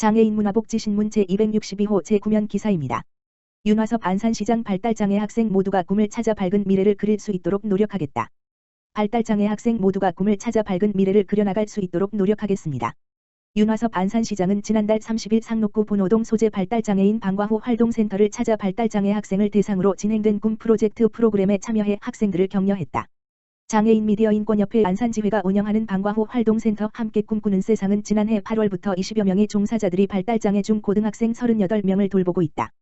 장애인 문화복지신문 제262호 제9면 기사입니다. 윤화섭 안산시장 발달장애 학생 모두가 꿈을 찾아 밝은 미래를 그릴 수 있도록 노력하겠다. 발달장애 학생 모두가 꿈을 찾아 밝은 미래를 그려나갈 수 있도록 노력하겠습니다. 윤화섭 안산시장은 지난달 30일 상록구 본호동 소재 발달장애인 방과후 활동센터를 찾아 발달장애 학생을 대상으로 진행된 꿈 프로젝트 프로그램에 참여해 학생들을 격려했다. 장애인 미디어 인권협회 안산지회가 운영하는 방과후 활동센터 함께 꿈꾸는 세상은 지난해 8월부터 20여 명의 종사자들이 발달장애 중 고등학생 38명을 돌보고 있다.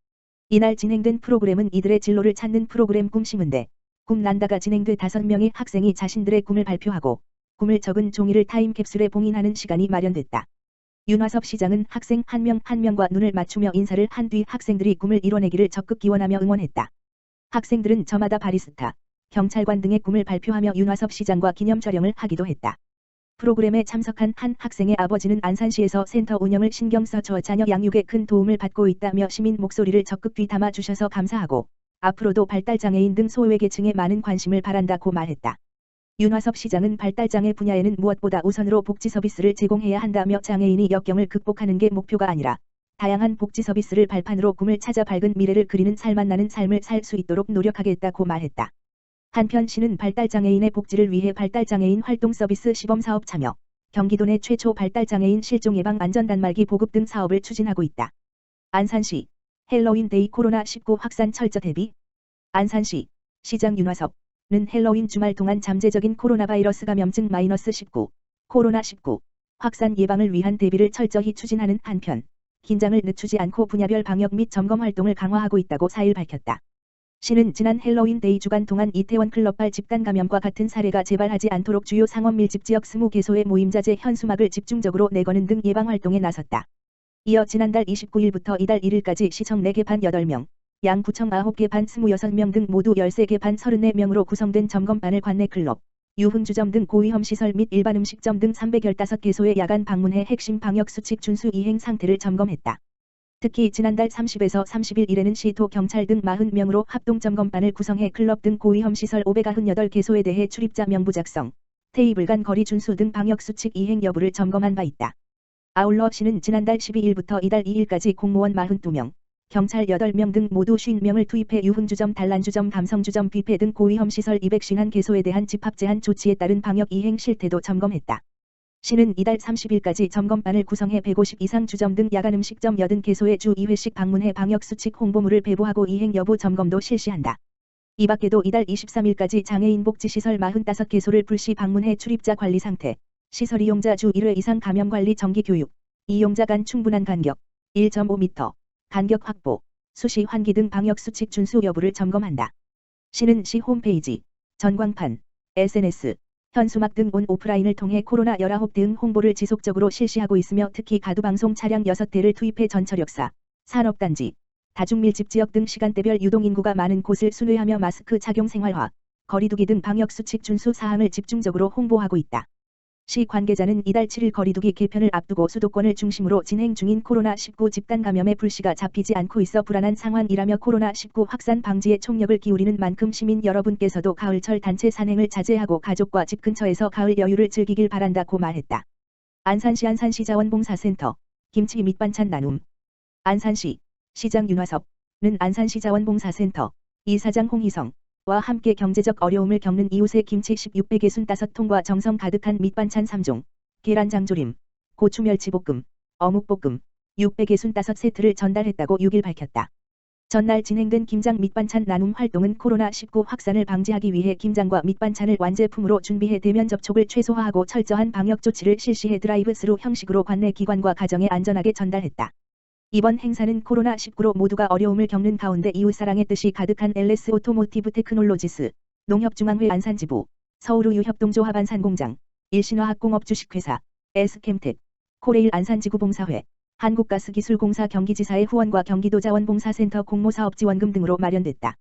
이날 진행된 프로그램은 이들의 진로를 찾는 프로그램 꿈 심은데 꿈 난다가 진행돼 5명의 학생이 자신들의 꿈을 발표하고 꿈을 적은 종이를 타임캡슐에 봉인하는 시간이 마련됐다. 윤화섭 시장은 학생 한 명한 명과 눈을 맞추며 인사를 한 뒤 학생들이 꿈을 이뤄내기를 적극 기원하며 응원했다. 학생들은 저마다 바리스타, 경찰관 등의 꿈을 발표하며 윤화섭 시장과 기념 촬영을 하기도 했다. 프로그램에 참석한 한 학생의 아버지는 안산시에서 센터 운영을 신경 써 저 자녀 양육에 큰 도움을 받고 있다며 시민 목소리를 적극 뒤담아 주셔서 감사하고 앞으로도 발달장애인 등 소외계층에 많은 관심을 바란다고 말했다. 윤화섭 시장은 발달장애 분야에는 무엇보다 우선으로 복지 서비스를 제공해야 한다며 장애인이 역경을 극복하는 게 목표가 아니라 다양한 복지 서비스를 발판으로 꿈을 찾아 밝은 미래를 그리는 살맛 나는 삶을 살 수 있도록 노력하겠다고 말했다. 한편 시는 발달장애인의 복지를 위해 발달장애인 활동 서비스 시범사업 참여, 경기도 내 최초 발달장애인 실종 예방 안전 단말기 보급 등 사업을 추진하고 있다. 안산시 헬로윈 데이 코로나19 확산 철저 대비 안산시 시장 윤화섭는 헬로윈 주말 동안 잠재적인 코로나 바이러스 감염증 마이너스 19 코로나19 확산 예방을 위한 대비를 철저히 추진하는 한편 긴장을 늦추지 않고 분야별 방역 및 점검 활동을 강화하고 있다고 4일 밝혔다. 시는 지난 헬로윈 데이 주간 동안 이태원 클럽발 집단 감염과 같은 사례가 재발하지 않도록 주요 상업 밀집 지역 20개소의 모임자재 현수막을 집중적으로 내거는 등 예방 활동에 나섰다. 이어 지난달 29일부터 이달 1일까지 시청 4개 반 8명, 양 구청 9개 반 26명 등 모두 13개 반 34명으로 구성된 점검반을 관내 클럽, 유흥주점 등 고위험 시설 및 일반 음식점 등 315개소의 야간 방문해 핵심 방역 수칙 준수 이행 상태를 점검했다. 특히 지난달 30에서 31일에는 시도 경찰 등 40명으로 합동 점검반을 구성해 클럽 등 고위험 시설 598개소에 대해 출입자 명부 작성, 테이블 간 거리 준수 등 방역 수칙 이행 여부를 점검한 바 있다. 아울러 시는 지난달 12일부터 이달 2일까지 공무원 42명, 경찰 8명 등 모두 50명을 투입해 유흥주점, 단란주점, 감성주점, 뷔페 등 고위험 시설 251개소에 대한 집합 제한 조치에 따른 방역 이행 실태도 점검했다. 시는 이달 30일까지 점검반을 구성해 150 이상 주점 등 야간 음식점 80개소에 주 2회씩 방문해 방역수칙 홍보물을 배부하고 이행 여부 점검도 실시한다. 이 밖에도 이달 23일까지 장애인 복지시설 45개소를 불시 방문해 출입자 관리 상태, 시설 이용자 주 1회 이상 감염 관리 정기 교육, 이용자 간 충분한 간격, 1.5m, 간격 확보, 수시 환기 등 방역수칙 준수 여부를 점검한다. 시는 시 홈페이지, 전광판, SNS, 현수막 등 온 오프라인을 통해 코로나 19 대응 홍보를 지속적으로 실시하고 있으며 특히 가두방송 차량 6대를 투입해 전철 역사, 산업단지, 다중밀집 지역 등 시간대별 유동인구가 많은 곳을 순회하며 마스크 착용 생활화, 거리두기 등 방역수칙 준수 사항을 집중적으로 홍보하고 있다. 시 관계자는 이달 7일 거리두기 개편을 앞두고 수도권을 중심으로 진행 중인 코로나19 집단 감염의 불씨가 잡히지 않고 있어 불안한 상황이라며 코로나19 확산 방지에 총력을 기울이는 만큼 시민 여러분께서도 가을철 단체 산행을 자제하고 가족과 집 근처에서 가을 여유를 즐기길 바란다고 말했다. 안산시 안산시 자원봉사센터 김치 밑반찬 나눔 안산시 시장 윤화섭 는 안산시 자원봉사센터 이사장 홍희성 와 함께 경제적 어려움을 겪는 이웃의 김치 1665통과 정성 가득한 밑반찬 3종, 계란 장조림, 고추 멸치볶음, 어묵볶음, 665세트를 전달했다고 6일 밝혔다. 전날 진행된 김장 밑반찬 나눔 활동은 코로나19 확산을 방지하기 위해 김장과 밑반찬을 완제품으로 준비해 대면 접촉을 최소화하고 철저한 방역 조치를 실시해 드라이브 스루 형식으로 관내 기관과 가정에 안전하게 전달했다. 이번 행사는 코로나19로 모두가 어려움을 겪는 가운데 이웃사랑의 뜻이 가득한 LS 오토모티브 테크놀로지스, 농협중앙회 안산지부, 서울우유 협동조합 안산공장, 일신화학공업 주식회사, S캠텍, 코레일 안산지구 봉사회, 한국가스기술공사 경기지사의 후원과 경기도자원봉사센터 공모사업지원금 등으로 마련됐다.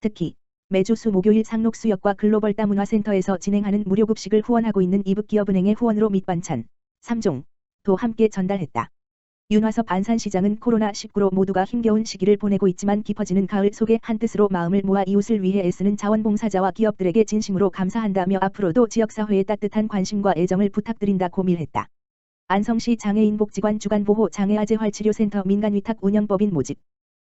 특히 매주 수 목요일 상록수역과 글로벌 따문화센터에서 진행하는 무료급식을 후원하고 있는 이북기업은행의 후원으로 밑반찬, 3종, 도 함께 전달했다. 윤화섭 안산시장은 코로나19로 모두가 힘겨운 시기를 보내고 있지만 깊어지는 가을 속에 한뜻으로 마음을 모아 이웃을 위해 애쓰는 자원봉사자와 기업들에게 진심으로 감사한다며 앞으로도 지역사회에 따뜻한 관심과 애정을 부탁드린다고 밀했다. 안성시 장애인복지관 주간보호 장애아재활치료센터 민간위탁 운영법인 모집.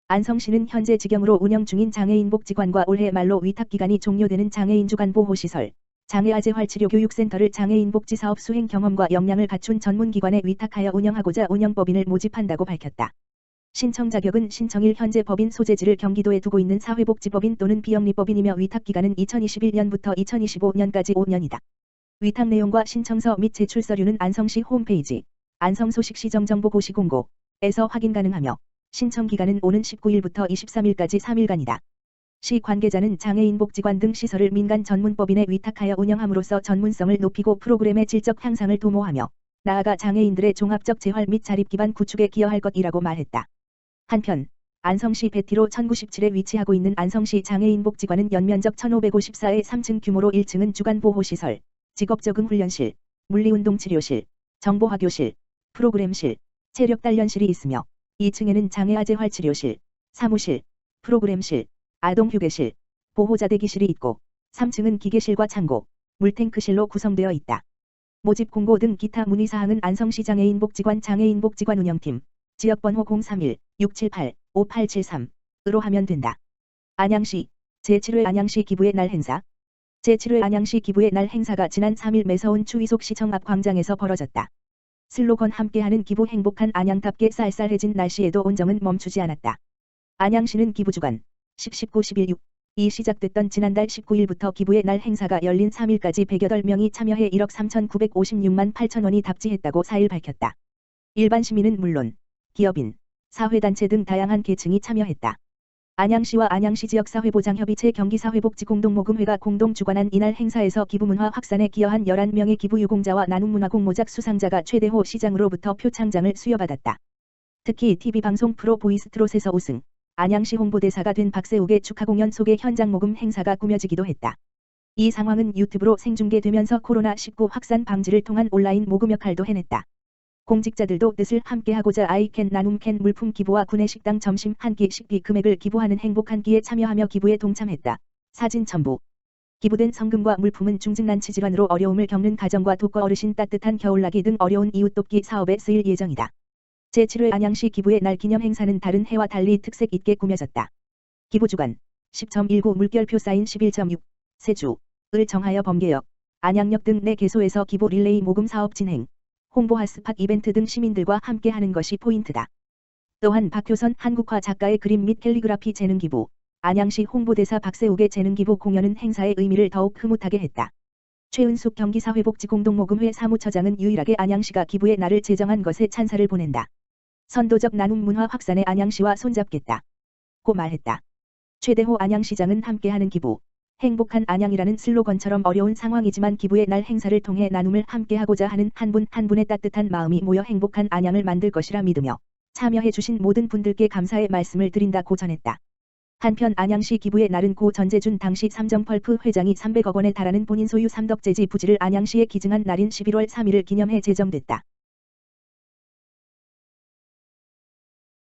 안성시는 현재 직영으로 운영 중인 장애인복지관과 올해 말로 위탁기간이 종료되는 장애인 주간보호시설, 장애아재 활치료 교육센터를 장애인복지 사업 수행 경험과 역량을 갖춘 전문기관에 위탁하여 운영하고자 운영법인을 모집한다고 밝혔다. 신청 자격은 신청일 현재 법인 소재지를 경기도에 두고 있는 사회복지법인 또는 비영리법인이며 위탁기간은 2021년부터 2025년까지 5년이다. 위탁 내용과 신청서 및 제출 서류는 안성시 홈페이지 안성소식시정정보고시 공고에서 확인 가능하며 신청 기간은 오는 19일부터 23일까지 3일간이다. 시 관계자는 장애인 복지관 등 시설을 민간 전문법인에 위탁하여 운영함으로써 전문성을 높이고 프로그램의 질적 향상을 도모하며 나아가 장애인들의 종합적 재활 및 자립 기반 구축에 기여할 것이라고 말했다. 한편 안성시 베티로 1097에 위치하고 있는 안성시 장애인복지관은 연면적 1554의 3층 규모로 1층은 주간보호시설, 직업적응훈련실, 물리운동치료실, 정보화교실, 프로그램실, 체력단련실이 있으며 2층에는 장애아재활치료실, 사무실, 프로그램실, 아동 휴게실, 보호자 대기실이 있고 3층은 기계실과 창고, 물탱크실로 구성되어 있다. 모집 공고 등 기타 문의사항은 안성시 장애인복지관 장애인복지관 운영팀, 지역번호 031-678-5873으로 하면 된다. 안양시 제7회 안양시 기부의 날 행사 제7회 안양시 기부의 날 행사가 지난 3일 매서운 추위속 시청 앞 광장에서 벌어졌다. 슬로건 함께하는 기부 행복한 안양답게 쌀쌀해진 날씨에도 온정은 멈추지 않았다. 안양시는 기부주간 10, 19, 11, 6, 이 시작됐던 지난달 19일부터 기부의 날 행사가 열린 3일까지 108명이 참여해 1억 3,956만 8천 원이 답지했다고 4일 밝혔다. 일반 시민은 물론 기업인, 사회단체 등 다양한 계층이 참여했다. 안양시와 안양시 지역사회보장협의체 경기사회복지 공동모금회가 공동 주관한 이날 행사에서 기부문화 확산에 기여한 11명의 기부 유공자와 나눔문화공 모작 수상자가 최대호 시장으로부터 표창장을 수여받았다. 특히 TV방송 프로 보이스트롯에서 우승, 안양시 홍보대사가 된 박세욱의 축하 공연 속의 현장 모금 행사가 꾸며지기도 했다. 이 상황은 유튜브로 생중계되면서 코로나19 확산 방지를 통한 온라인 모금 역할도 해냈다. 공직자들도 뜻을 함께하고자 아이캔 나눔캔 물품 기부와 구내식당 점심 한 끼 식비 금액을 기부하는 행복 한 끼에 참여하며 기부에 동참했다. 사진 첨부 기부된 성금과 물품은 중증난치 질환으로 어려움을 겪는 가정과 독거 어르신 따뜻한 겨울나기 등 어려운 이웃 돕기 사업에 쓰일 예정이다. 제7회 안양시 기부의 날 기념 행사는 다른 해와 달리 특색 있게 꾸며졌다. 기부 주간 10.19 물결표 사인 11.6 세주을 정하여 범계역 안양역 등 내 개소에서 기부 릴레이 모금 사업 진행 홍보 핫스팟 이벤트 등 시민들과 함께하는 것이 포인트다. 또한 박효선 한국화 작가의 그림 및 캘리그라피 재능 기부, 안양시 홍보대사 박세욱의 재능 기부 공연은 행사의 의미를 더욱 흐뭇하게 했다. 최은숙 경기사회복지공동모금회 사무처장은 유일하게 안양시가 기부의 날을 제정한 것에 찬사를 보낸다. 선도적 나눔 문화 확산에 안양시와 손잡겠다. 고 말했다. 최대호 안양시장은 함께하는 기부, 행복한 안양이라는 슬로건처럼 어려운 상황이지만 기부의 날 행사를 통해 나눔을 함께하고자 하는 한분한 분의 따뜻한 마음이 모여 행복한 안양을 만들 것이라 믿으며 참여해주신 모든 분들께 감사의 말씀을 드린다고 전했다. 한편 안양시 기부의 날은 고 전재준 당시 삼정펄프 회장이 300억 원에 달하는 본인 소유 삼덕재지 부지를 안양시에 기증한 날인 11월 3일을 기념해 제정됐다.